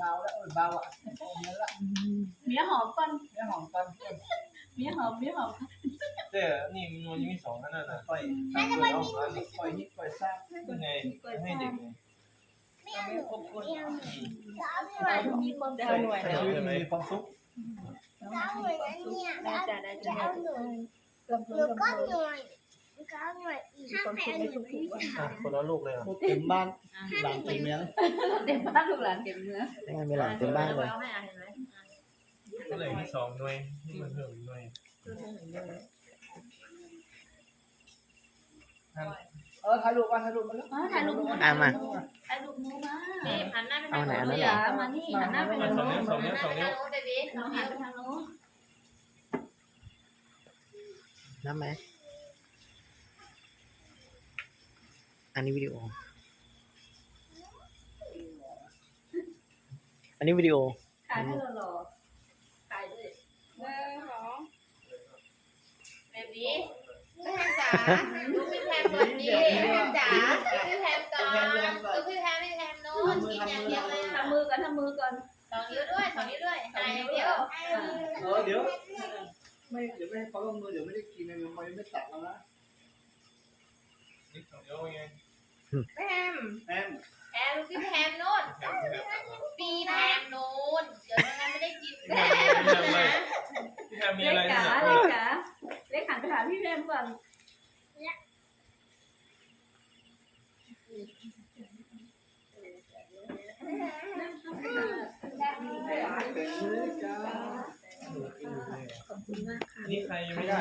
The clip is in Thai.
เบาแล้วเออเบาอะโอ้ยละเมียหอมก่อนเนื้อหอมตอนเที่ยงเมียหอมเมียหอมแต่นี่มันยังมีสองอันนั่นน่ะปล่อยทำตัวเอาอันปล่อยนิดปล่อยซ่ายังไงให้เด็กไงเราไม่ครบคนแต่มีคนจะเอาหน่วยใช้แล้วชีวิตมันมีความสุขได้จ้ะได้จ้ะหนูก็หน่วย ก็หน่วยอีกถ้าใครหน่วยไม่มีอะคนละลูกเลยอะพูดเต็มบ้านหลังเต็มเมียงเต็มบ้านลูกหลานเต็มเนื้อยังไงมีหลานเต็มบ้านเลยอาให้อ่านเห็นไหมก็เลยมีสองหน่วยนี่มันเพิ่มอีกหน่วยท่านเออถ่ายรูปมาถ่ายรูปมาแล้วอ๋อถ่ายรูปหมูอะมา ถ่ายรูปหมูมานี่หันหน้าไปเอาทางไหนอันนั้นอเหรอย่ามานี่หันหน้าไปทางสองโน้นิ้วนสองหันิ้นวหสองน้าไปนิ้วทางโน้นเบบี้เราหันไปทางโน้นนับไหม อันนี้วิดีโอ อันนี้วิดีโอ ถ่ายให้เราหล่อถ่ายด้วยหนึ่งสองเบบี้พี่แพมจ๋าดูพี่แพมก่อนดีพี่แพมจ๋าดูพี่แพมก่อนดูพี่แพมพี่แพมโน้นกินอย่างเดียวเลยทำมือก่อนทำมือก่อนสองนิ้วด้วยสองนิ้วด้วยหายอย่างเดียวเออเดี๋ยวไม่เดี๋ยวไม่ให้เขาลงมือเดี๋ยวไม่ได้กินเลยมันไม่ตัดแล้วนะ แพมแอมแพมดูพี่แพมโน้นปีแพมโน้นเดี๋ยวไม่งั้นไม่ได้กินแพมนะพี่แพมมีเล็อะไรกเนี่จ๋ายเล็กจ๋าเล็กหันไปหาพี่แพมก่อนเต็มเลยจ้านี่ใครยังไม่ได้